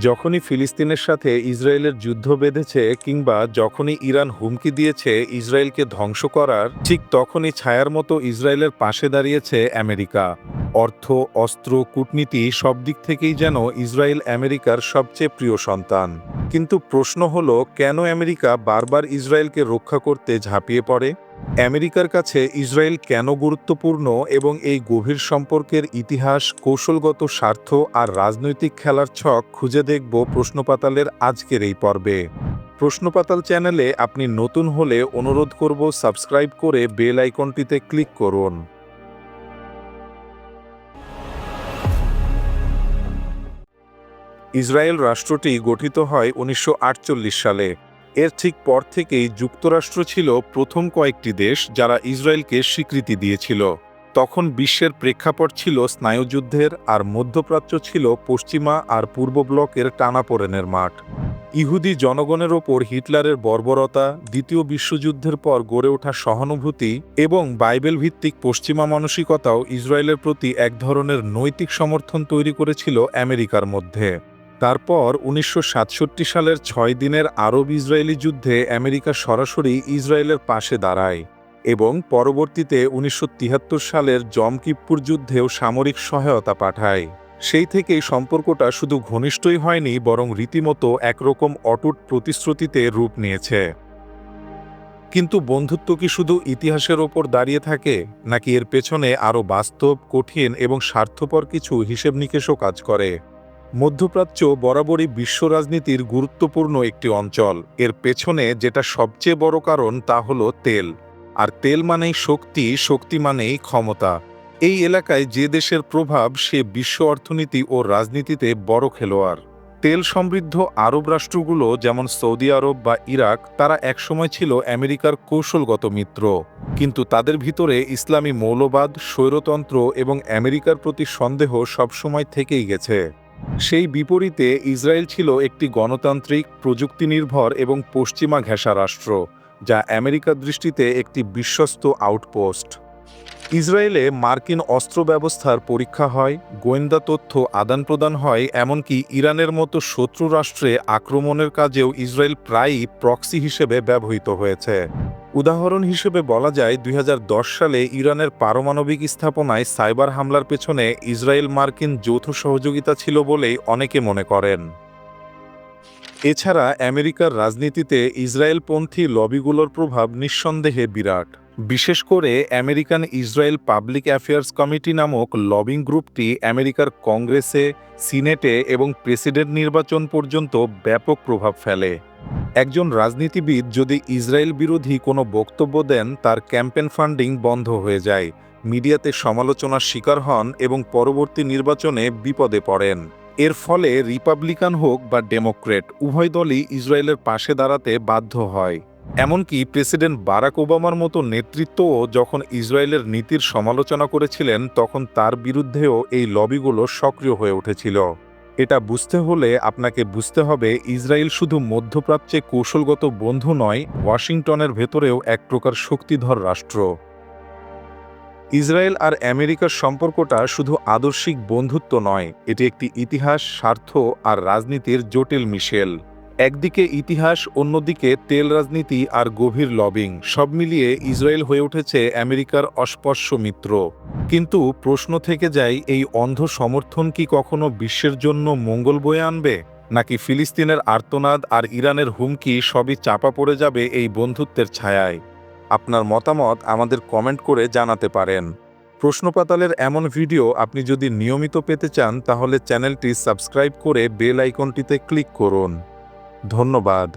যখনই ফিলিস্তিনের সাথে ইসরায়েলের যুদ্ধ বেঁধেছে কিংবা যখনই ইরান হুমকি দিয়েছে ইসরায়েলকে ধ্বংস করার, ঠিক তখনই ছায়ার মতো ইসরায়েলের পাশে দাঁড়িয়েছে আমেরিকা। অর্থ, অস্ত্র, কূটনীতি সব দিক থেকেই যেন ইসরায়েল আমেরিকার সবচেয়ে প্রিয় সন্তান। কিন্তু প্রশ্ন হলো, কেন আমেরিকা বারবার ইসরায়েলকে রক্ষা করতে ঝাঁপিয়ে পড়ে? আমেরিকার কাছে ইসরায়েল কেন গুরুত্বপূর্ণ এবং এই গভীর সম্পর্কের ইতিহাস, কৌশলগত স্বার্থ আর রাজনৈতিক খেলার ছক খুঁজে দেখব প্রশ্নপাতালের আজকের এই পর্বে। প্রশ্নপাতাল চ্যানেলে আপনি নতুন হলে অনুরোধ করব সাবস্ক্রাইব করে বেল আইকনটিতে ক্লিক করুন। ইসরায়েল রাষ্ট্রটি গঠিত হয় উনিশশো আটচল্লিশ সালে। এর ঠিক পর থেকেই যুক্তরাষ্ট্র ছিল প্রথম কয়েকটি দেশ যারা ইসরায়েলকে স্বীকৃতি দিয়েছিল। তখন বিশ্বের প্রেক্ষাপট ছিল স্নায়ুযুদ্ধের আর মধ্যপ্রাচ্য ছিল পশ্চিমা আর পূর্ব ব্লকের টানাপোড়েনের মাঠ। ইহুদি জনগণের ওপর হিটলারের বর্বরতা, দ্বিতীয় বিশ্বযুদ্ধের পর গড়ে ওঠা সহানুভূতি এবং বাইবেল ভিত্তিক পশ্চিমা মানসিকতাও ইসরায়েলের প্রতি এক ধরনের নৈতিক সমর্থন তৈরি করেছিল আমেরিকার মধ্যে। তারপর উনিশশো সাতষট্টি সালের ছয় দিনের আরব ইসরায়েলি যুদ্ধে আমেরিকা সরাসরি ইসরায়েলের পাশে দাঁড়ায় এবং পরবর্তীতে উনিশশো তিয়াত্তর সালের জমকিপ্পুর যুদ্ধেও সামরিক সহায়তা পাঠায়। সেই থেকেই সম্পর্কটা শুধু ঘনিষ্ঠই হয়নি, বরং রীতিমতো একরকম অটুট প্রতিশ্রুতিতে রূপ নিয়েছে। কিন্তু বন্ধুত্ব কি শুধু ইতিহাসের ওপর দাঁড়িয়ে থাকে, নাকি এর পেছনে আরও বাস্তব, কঠিন এবং স্বার্থপর কিছু হিসেব নিকেশও কাজ করে? মধ্যপ্রাচ্য বরাবরই বিশ্ব রাজনীতির গুরুত্বপূর্ণ একটি অঞ্চল। এর পেছনে যেটা সবচেয়ে বড় কারণ তা হলো তেল। আর তেল মানেই শক্তি শক্তি মানেই ক্ষমতা। এই এলাকায় যে দেশের প্রভাব, সে বিশ্ব অর্থনীতি ও রাজনীতিতে বড় খেলোয়াড়। তেল সমৃদ্ধ আরব রাষ্ট্রগুলো যেমন সৌদি আরব বা ইরাক, তারা একসময় ছিল আমেরিকার কৌশলগত মিত্র। কিন্তু তাদের ভিতরে ইসলামী মৌলবাদ, স্বৈরতন্ত্র এবং আমেরিকার প্রতি সন্দেহ সবসময় থেকেই গেছে। সেই বিপরীতে ইসরায়েল ছিল একটি গণতান্ত্রিক প্রযুক্তি নির্ভর এবং পশ্চিমা ঘেঁষা রাষ্ট্র, যা আমেরিকার দৃষ্টিতে একটি বিশ্বস্ত আউটপোস্ট। ইসরায়েলে মার্কিন অস্ত্র ব্যবস্থার পরীক্ষা হয়, গোয়েন্দা তথ্য আদান প্রদান হয়, এমনকি ইরানের মতো শত্রু রাষ্ট্রে আক্রমণের কাজেও ইসরায়েল প্রায়ই প্রক্সি হিসেবে ব্যবহৃত হয়েছে। উদাহরণ হিসেবে বলা যায়, দুই হাজার দশ সালে ইরানের পারমাণবিক স্থাপনায় সাইবার হামলার পেছনে ইসরায়েল মার্কিন যৌথ সহযোগিতা ছিল বলেই অনেকে মনে করেন। এছাড়া আমেরিকার রাজনীতিতে ইসরায়েলপন্থী লবিগুলোর প্রভাব নিঃসন্দেহে বিরাট। বিশেষ করে American Israel public affairs committee নামক লবিং গ্রুপটি আমেরিকার কংগ্রেসে, সিনেটে এবং প্রেসিডেন্ট নির্বাচন পর্যন্ত ব্যাপক প্রভাব ফেলে। একজন রাজনীতিবিদ যদি ইসরায়েল বিরোধী কোনো বক্তব্য দেন, তার ক্যাম্পেন ফান্ডিং বন্ধ হয়ে যায়। মিডিয়াতে সমালোচনার শিকার হন এবং পরবর্তী নির্বাচনে বিপদে পড়েন। এর ফলে রিপাবলিকান হোক বা ডেমোক্রেট, উভয় দলই ইসরায়েলের পাশে দাঁড়াতে বাধ্য হয়। এমনকি প্রেসিডেন্ট বারাক ওবামার মতো নেতৃত্বও যখন ইসরায়েলের নীতির সমালোচনা করেছিলেন, তখন তার বিরুদ্ধেও এই লবিগুলো সক্রিয় হয়ে উঠেছিল। এটা বুঝতে হলে আপনাকে বুঝতে হবে ইসরায়েল শুধু মধ্যপ্রাচ্যে কৌশলগত বন্ধু নয়, ওয়াশিংটনের ভেতরেও এক প্রকার শক্তিধর রাষ্ট্র। ইসরায়েল আর আমেরিকার সম্পর্কটা শুধু আদর্শিক বন্ধুত্ব নয়, এটি একটি ইতিহাস, স্বার্থ আর রাজনীতির জটিল মিশেল। একদিকে ইতিহাস, অন্যদিকে তেল রাজনীতি আর গভীর লবিং। সব মিলিয়ে ইসরায়েল হয়ে উঠেছে আমেরিকার অস্পর্শ মিত্র। কিন্তু প্রশ্ন থেকে যায়, এই অন্ধ সমর্থন কি কখনো বিশ্বের জন্য মঙ্গল বয়ে আনবে? নাকি ফিলিস্তিনের আর্তনাদ আর ইরানের হুমকি সবই চাপা পড়ে যাবে এই বন্ধুত্বের ছায়ায়? আপনার মতামত আমাদের কমেন্ট করে জানাতে পারেন। প্রশ্নপাতালের এমন ভিডিও আপনি যদি নিয়মিত পেতে চান, তাহলে চ্যানেলটি সাবস্ক্রাইব করে বেল আইকনটিতে ক্লিক করুন। ধন্যবাদ।